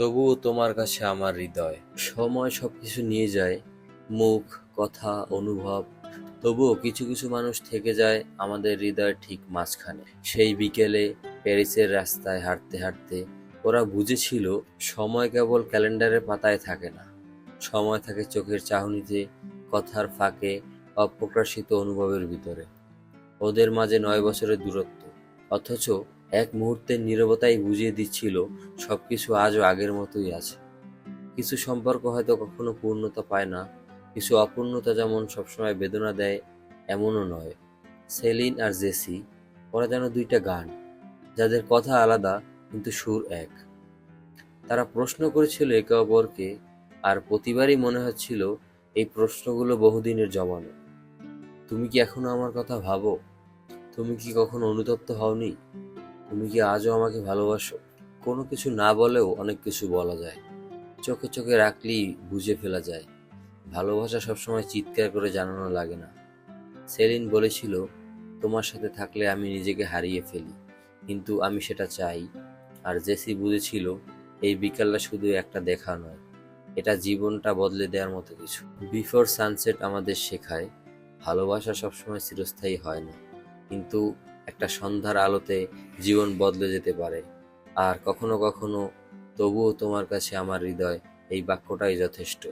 তবুও তোমার কাছে আমার হৃদয়। সময় সবকিছু নিয়ে যায়, মুখ, কথা, অনুভব। তবুও কিছু কিছু মানুষ থেকে যায় আমাদের হৃদয়ের ঠিক মাঝখানে। সেই বিকেলে প্যারিসের রাস্তায় হাঁটতে হাঁটতে ওরা বুঝেছিল সময় কেবল ক্যালেন্ডারের পাতায় থাকে না। সময় থাকে চোখের চাহনিতে, কথার ফাঁকে, অপ্রকাশিত অনুভবের ভিতরে। ওদের মাঝে নয় বছরের দূরত্ব। অথচ এক মুহূর্তের নীরবতাই বুঝিয়ে দিচ্ছিল, সবকিছু আজও আগের মতোই আছে। কিছু সম্পর্ক হয়তো কখনো পূর্ণতা পায় না, কিছু অপূর্ণতা যেমন সবসময় বেদনা দেয়, এমনও নয়। সেলিন আর জেসি, ওরা যেন দুইটা গান, যাদের কথা আলাদা, কিন্তু সুর এক। তারা প্রশ্ন করেছিল একে অপরকে, আর প্রতিবারই মনে হচ্ছিল এই প্রশ্নগুলো বহুদিনের জমানো। তুমি কি এখনও আমার কথা ভাবো? তুমি কি কখনো অনুতপ্ত হওনি? তুমি কি আজও আমাকে ভালোবাসো? কোনো কিছু না বলেও অনেক কিছু বলা যায়। চোখে চোখে রাখলেই বুঝে ফেলা যায়। ভালোবাসা সবসময় চিৎকার করে জানানো লাগে না। সেলিন বলেছিল, তোমার সাথে থাকলে আমি নিজেকে হারিয়ে ফেলি। কিন্তু আমি সেটা চাই। আর জেসি বুঝেছিল, এই বিকালটা শুধু একটা দেখা নয়। এটা জীবনটা বদলে দেওয়ার মতো কিছু। বিফোর সানসেট আমাদের শেখায়, ভালোবাসা সবসময় চিরস্থায়ী হয় না। কিন্তু একটা সন্ধ্যার আলোতে জীবন বদলে যেতে পারে। আর কখনো কখনো তবুও তোমার কাছে আমার হৃদয় এই বাক্যটাই যথেষ্ট।